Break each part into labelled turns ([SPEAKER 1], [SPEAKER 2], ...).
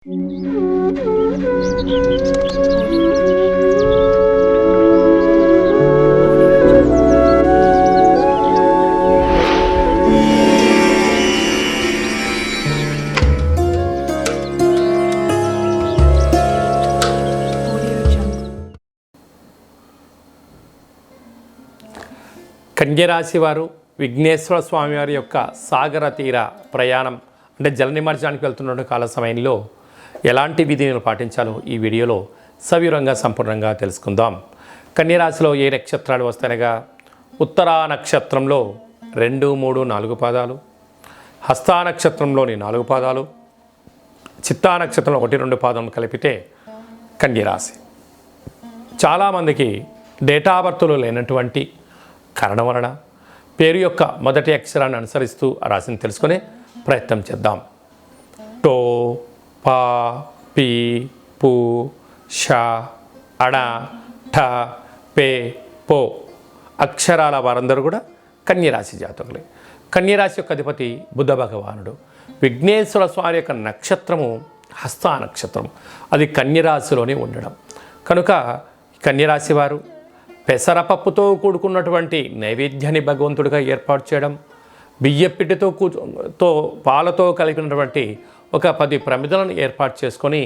[SPEAKER 1] కన్యరాశి వారు విఘ్నేశ్వర స్వామివారి యొక్క సాగర తీర ప్రయాణం అంటే జల నిమజ్జనానికి వెళ్తున్న కాల సమయంలో ఎలాంటి విధిని పాటించాలో ఈ వీడియోలో సవివరంగా సంపూర్ణంగా తెలుసుకుందాం. కన్యరాశిలో ఏ నక్షత్రాలు వస్తాయనగా ఉత్తరా నక్షత్రంలో రెండు మూడు నాలుగు పాదాలు హస్తా నక్షత్రంలోని నాలుగు పాదాలు చిత్తా నక్షత్రంలో ఒకటి రెండు పాదం కలిపితే కన్యరాశి. చాలామందికి డేటా బర్త్లు లేనటువంటి కారణం వలన పేరు యొక్క మొదటి అక్షరాన్ని అనుసరిస్తూ ఆ రాశిని తెలుసుకునే ప్రయత్నం చేద్దాం. టో పా పి పు ష అణ ఠ పే పో అక్షరాల వారందరూ కూడా కన్యరాశి జాతకులే. కన్యరాశి యొక్క అధిపతి బుద్ధ భగవానుడు. విఘ్నేశ్వర స్వామి యొక్క నక్షత్రము హస్త నక్షత్రం అది కన్యరాశిలోనే ఉండడం. కనుక కన్యరాశి వారు పెసరపప్పుతో కూడుకున్నటువంటి నైవేద్యాన్ని భగవంతుడిగా ఏర్పాటు చేయడం బియ్యపిట్టితో కూర్చో తో పాలతో కలిపినటువంటి ఒక పది ప్రమిదలను ఏర్పాటు చేసుకొని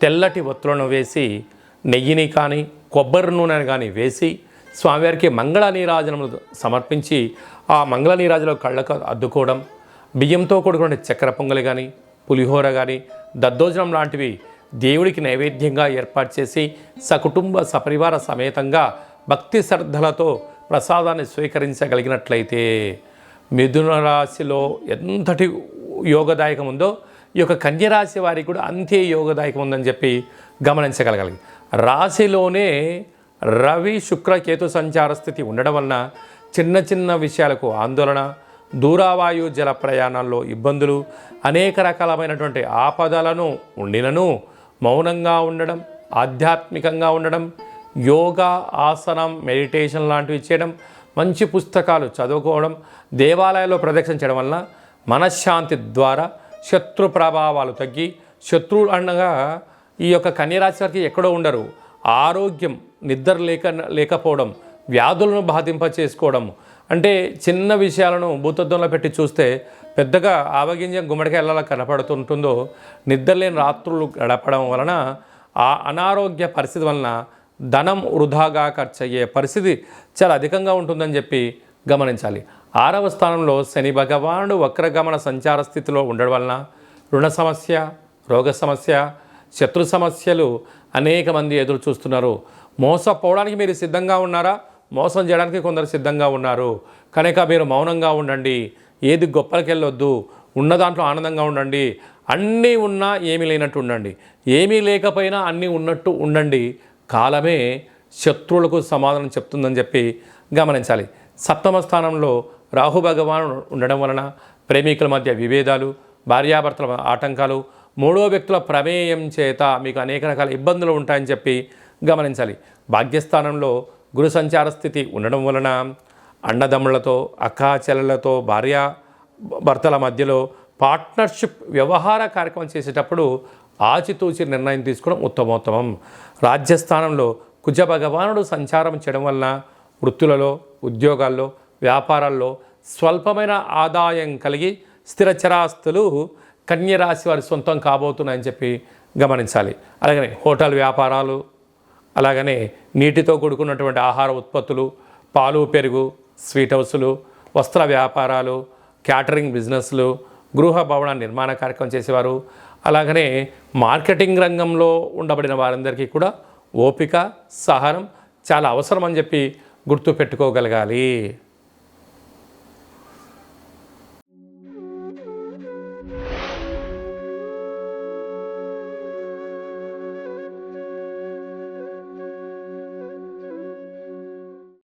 [SPEAKER 1] తెల్లటి ఒత్తులను వేసి నెయ్యిని కానీ కొబ్బరి నూనెని కానీ వేసి స్వామివారికి మంగళ నీరాజనములు సమర్పించి ఆ మంగళ నీరాజనం కళ్ళకు అద్దుకోవడం బియ్యంతో కూడుకున్న చక్కెర పొంగలి కానీ పులిహోర కానీ దద్దోజనం లాంటివి దేవుడికి నైవేద్యంగా ఏర్పాటు చేసి సకుటుంబ సపరివార సమేతంగా భక్తి శ్రద్ధలతో ప్రసాదాన్ని స్వీకరించగలిగినట్లయితే మిథున రాశిలో ఎంతటి యోగదాయకం ఉందో ఈ యొక్క కన్యరాశి వారికి కూడా అంతే యోగదాయకం ఉందని చెప్పి గమనించగలగాలి. రాశిలోనే రవి శుక్ర కేతు సంచార స్థితి ఉండడం వలన చిన్న చిన్న విషయాలకు ఆందోళన దూరావాయు జల ప్రయాణాల్లో ఇబ్బందులు అనేక రకాలమైనటువంటి ఆపదలను ఉండినను మౌనంగా ఉండడం ఆధ్యాత్మికంగా ఉండడం యోగా ఆసనం మెడిటేషన్ లాంటివి చేయడం మంచి పుస్తకాలు చదువుకోవడం దేవాలయాల్లో ప్రదక్షిణ చేయడం వలన మనశ్శాంతి ద్వారా శత్రు ప్రభావాలు తగ్గి శత్రువులు అనగా ఈ యొక్క కన్యరాశి వారికి ఎక్కడో ఉండరు. ఆరోగ్యం నిద్ర లేక లేకపోవడం వ్యాధులను బాధింప చేసుకోవడం అంటే చిన్న విషయాలను భూతత్వంలో పెట్టి చూస్తే పెద్దగా ఆవగింజ గుమ్మడికి వెళ్ళాల కనపడుతుంటుందో నిద్రలేని రాత్రులు గడపడం వలన ఆ అనారోగ్య పరిస్థితి వలన ధనం వృధాగా ఖర్చు అయ్యే పరిస్థితి చాలా అధికంగా ఉంటుందని చెప్పి గమనించాలి. ఆరవ స్థానంలో శని భగవానుడు వక్రగమన సంచార స్థితిలో ఉండడం వలన రుణ సమస్య రోగ సమస్య శత్రు సమస్యలు అనేక మంది ఎదురు చూస్తున్నారు. మోసపోవడానికి మీరు సిద్ధంగా ఉన్నారా? మోసం చేయడానికి కొందరు సిద్ధంగా ఉన్నారు. కనుక మీరు మౌనంగా ఉండండి. ఏది గొప్పలకి వెళ్ళొద్దు ఉన్న దాంట్లో ఆనందంగా ఉండండి. అన్నీ ఉన్నా ఏమీ లేనట్టు ఉండండి. ఏమీ లేకపోయినా అన్నీ ఉన్నట్టు ఉండండి. కాలమే శత్రువులకు సమాధానం చెప్తుందని చెప్పి గమనించాలి. సప్తమ స్థానంలో రాహు భగవాను ఉండడం వలన ప్రేమికుల మధ్య విభేదాలు భార్యాభర్తల ఆటంకాలు మూడో వ్యక్తుల ప్రమేయం చేత మీకు అనేక రకాల ఇబ్బందులు ఉంటాయని చెప్పి గమనించాలి. భాగ్యస్థానంలో గురు సంచార స్థితి ఉండడం వలన అన్నదమ్ములతో అక్కాచెల్లలతో భార్య భర్తల మధ్యలో పార్ట్నర్షిప్ వ్యవహార కార్యక్రమం చేసేటప్పుడు ఆచితూచి నిర్ణయం తీసుకోవడం ఉత్తమోత్తమం. రాజ్యస్థానంలో కుజ భగవానుడు సంచారం చేయడం వలన వృత్తులలో ఉద్యోగాల్లో వ్యాపారాల్లో స్వల్పమైన ఆదాయం కలిగి స్థిర చరాస్తులు కన్యరాశి వారి సొంతం కాబోతున్నాయని చెప్పి గమనించాలి. అలాగనే హోటల్ వ్యాపారాలు అలాగనే నీటితో కూడుకున్నటువంటి ఆహార ఉత్పత్తులు పాలు పెరుగు స్వీట్ హౌసులు వస్త్ర వ్యాపారాలు క్యాటరింగ్ బిజినెస్లు గృహ భవన నిర్మాణ కార్యక్రమం చేసేవారు అలాగనే మార్కెటింగ్ రంగంలో ఉండబడిన వారందరికీ కూడా ఓపిక సహనం చాలా అవసరం అని చెప్పి గుర్తు పెట్టుకోగలగాలి